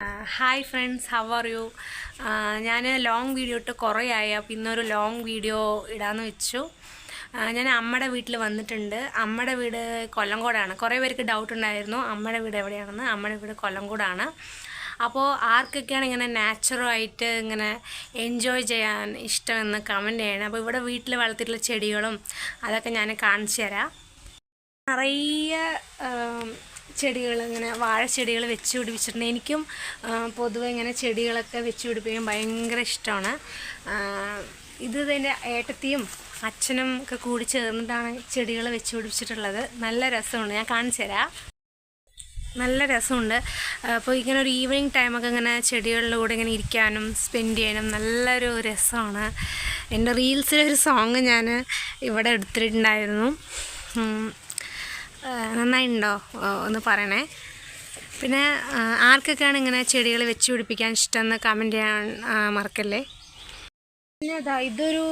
Hi friends how are you ഞാൻ long video ഇട്ട് കുറേ ആയി അപ്പോൾ ഇന്നൊരു ലോങ് വീഡിയോ ഇടാന്ന് വെച്ചു. ഞാൻ അമ്മയുടെ വീട്ടിൽ വന്നിട്ടുണ്ട്. അമ്മയുടെ വീട് കൊല്ലങ്കോടാണ് കുറേ പേർക്ക് ഡൗട്ട് ഉണ്ടായിരുന്നു. അമ്മയുടെ വീട് എവിടെയാണെന്ന്. അമ്മയുടെ വീട് കൊല്ലങ്കോടാണ് അപ്പോൾ ആർക്കൊക്കെയാണ് ഇങ്ങനെ നാച്ചുറലായിട്ട് ഇങ്ങനെ എൻജോയ് ചെയ്യാൻ ഇഷ്ടമെന്ന് കമന്റ് ചെയ്യണം. അപ്പോൾ ഇവിടെ വീട്ടിൽ വളർത്തിയിട്ടുള്ള ചെടികളും അതൊക്കെ ഞാൻ കാണിച്ചു തരാം. നിറയെ ചെടികൾ ഇങ്ങനെ വാഴച്ചെടികൾ വെച്ച് പിടിപ്പിച്ചിട്ടുണ്ട്. എനിക്കും പൊതുവെ ഇങ്ങനെ ചെടികളൊക്കെ വെച്ച് പിടിപ്പിക്കാൻ ഭയങ്കര ഇഷ്ടമാണ് ഇത് ഇതിന്റെ ഏട്ടത്തിയും അച്ഛനും ഒക്കെ കൂടി ചേർന്നിട്ടാണ് ചെടികൾ വെച്ച് പിടിപ്പിച്ചിട്ടുള്ളത്. നല്ല രസമുണ്ട്. ഞാൻ കാണിച്ചു തരാം. നല്ല രസമുണ്ട്. അപ്പോൾ ഇങ്ങനെ ഒരു ഈവനിങ് ടൈമൊക്കെ ഇങ്ങനെ ചെടികളുടെ കൂടെ ഇങ്ങനെ ഇരിക്കാനും സ്പെൻഡ് ചെയ്യാനും നല്ലൊരു രസമാണ്. എന്റെ റീൽസിലൊരു സോങ് ഞാൻ ഇവിടെ എടുത്തിട്ടുണ്ടായിരുന്നു. നന്നായിട്ടുണ്ടോ ഒന്ന് പറയണേ. പിന്നെ ആർക്കൊക്കെയാണ് ഇങ്ങനെ ചെടികൾ വെച്ച് പിടിപ്പിക്കാൻ ഇഷ്ടമെന്ന് കമന്റ് ചെയ്യാൻ മറക്കല്ലേ? പിന്നെ അതാ ഇതൊരു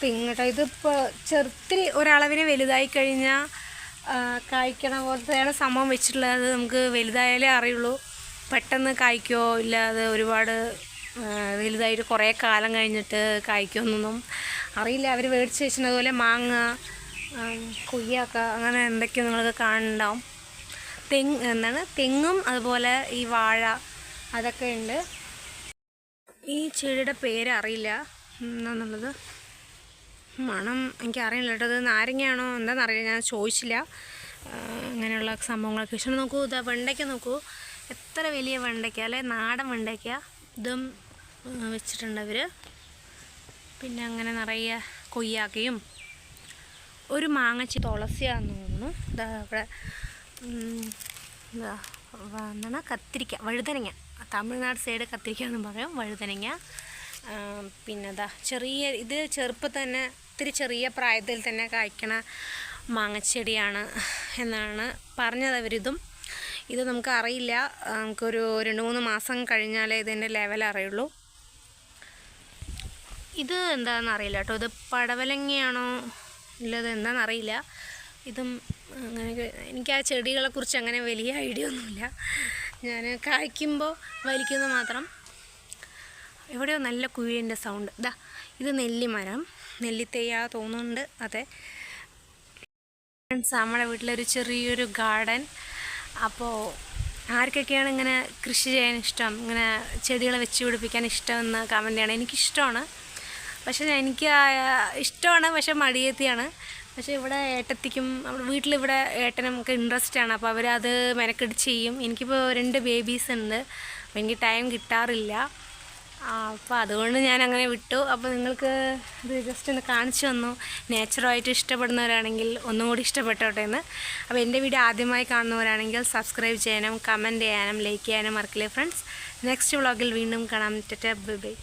കേട്ടോ. ഇതിപ്പോൾ ചെറുത്തിരി ഒരളവിന് വലുതായി കഴിഞ്ഞാൽ കായ്ക്കണ പോലത്തെയാണ് സംഭവം വെച്ചിട്ടുള്ളത്. നമുക്ക് വലുതായാലേ അറിയുള്ളൂ. പെട്ടെന്ന് കായ്ക്കോ ഇല്ലാതെ ഒരുപാട് വലുതായിട്ട് കുറേ കാലം കഴിഞ്ഞിട്ട് കായ്ക്കുമെന്നൊന്നും അറിയില്ല. അവർ മേടിച്ച് വെച്ചിട്ടുള്ളതുപോലെ മാങ്ങ കൊയ്യാക്ക അങ്ങനെ എന്തൊക്കെയോ നിങ്ങൾക്ക് കാണുന്നുണ്ടാവും. തെങ്ങ് എന്താണ്? തെങ്ങും അതുപോലെ ഈ വാഴ അതൊക്കെ ഉണ്ട്. ഈ ചെടിയുടെ പേര് അറിയില്ല. എന്താണെന്നുള്ളത് മണം എനിക്ക് അറിയില്ല കേട്ടോ. ഇത് നാരങ്ങയാണോ? എന്താണെന്നറിയില്ല ഞാൻ ചോദിച്ചില്ല. അങ്ങനെയുള്ള സംഭവങ്ങളൊക്കെ. ഇഷ്ടം നോക്കൂ ഇതാ വെണ്ടയ്ക്ക നോക്കൂ. എത്ര വലിയ വെണ്ടയ്ക്ക? അല്ലെ? നാടൻ വെണ്ടയ്ക്ക ഇതും വെച്ചിട്ടുണ്ട് അവർ പിന്നെ അങ്ങനെ നിറയെ കൊയ്യാക്കയും ഒരു മാങ്ങച്ചി തുളസിയാന്ന് തോന്നുന്നു. ഇതാ ഇവിടെ എന്താ കത്തിരിക്ക വഴുതനങ്ങ. തമിഴ്നാട് സൈഡ് കത്തിരിക്ക എന്ന് പറയാം വഴുതനങ്ങ. പിന്നെ ഇതാ ചെറിയ ഇത് ചെറുപ്പം തന്നെ ഇത്തിരി ചെറിയ പ്രായത്തിൽ തന്നെ കായ്ക്കണ മാങ്ങച്ചെടിയാണ് എന്നാണ് പറഞ്ഞത് അവരിതും. ഇത് നമുക്ക് അറിയില്ല. നമുക്കൊരു രണ്ട് മൂന്ന് മാസം കഴിഞ്ഞാലേ ഇതിന്റെ ലെവൽ അറിയുള്ളൂ. ഇത് എന്താണെന്ന് അറിയില്ല കേട്ടോ. ഇത് പടവലങ്ങയാണോ? ഇല്ലത് എന്താണെന്നറിയില്ല ഇതും അങ്ങനെ എനിക്ക് ആ ചെടികളെ കുറിച്ച് അങ്ങനെ വലിയ ഐഡിയ ഒന്നുമില്ല. ഞാൻ കായ്ക്കുമ്പോൾ വലിക്കുന്നത് മാത്രം. എവിടെയോ നല്ല കുഴിന്റെ സൗണ്ട് ഇതാ ഇത് നെല്ലിമരം. നെല്ലിത്തയ്യ തോന്നുന്നുണ്ട്. അതെ. ഫ്രണ്ട്സ് നമ്മുടെ വീട്ടിലൊരു ചെറിയൊരു ഗാർഡൻ അപ്പോൾ ആർക്കൊക്കെയാണ് ഇങ്ങനെ കൃഷി ചെയ്യാൻ ഇഷ്ടം? ഇങ്ങനെ ചെടികളെ വെച്ച് പിടിപ്പിക്കാൻ ഇഷ്ടമെന്ന് കമന്റ് ചെയ്യണം. എനിക്കിഷ്ടമാണ്. പക്ഷേ എനിക്ക് ഇഷ്ടമാണ് പക്ഷേ മടിയെത്തിയാണ്. പക്ഷേ ഇവിടെ ഏട്ടത്തിക്കും വീട്ടിലിവിടെ ഏട്ടനും ഒക്കെ ഇൻട്രസ്റ്റ് ആണ്. അപ്പോൾ അവരത് മെനക്കെടുത്ത് ചെയ്യും. എനിക്കിപ്പോൾ രണ്ട് ബേബീസ് ഉണ്ട്. അപ്പോൾ എനിക്ക് ടൈം കിട്ടാറില്ല. അപ്പോൾ അതുകൊണ്ട് ഞാൻ അങ്ങനെ വിട്ടു. അപ്പോൾ നിങ്ങൾക്ക് ഇത് ജസ്റ്റ് ഒന്ന് കാണിച്ചു തന്നു. നേച്ചറായിട്ട് ഇഷ്ടപ്പെടുന്നവരാണെങ്കിൽ ഒന്നും കൂടി ഇഷ്ടപ്പെട്ടോട്ടെ എന്ന്. അപ്പോൾ എന്റെ വീഡിയോ ആദ്യമായി കാണുന്നവരാണെങ്കിൽ സബ്സ്ക്രൈബ് ചെയ്യാനും കമന്റ് ചെയ്യാനും ലൈക്ക് ചെയ്യാനും മറക്കില്ലേ ഫ്രണ്ട്സ് നെക്സ്റ്റ് വ്ളോഗിൽ വീണ്ടും കാണാം. ടെറ്റ ബൈ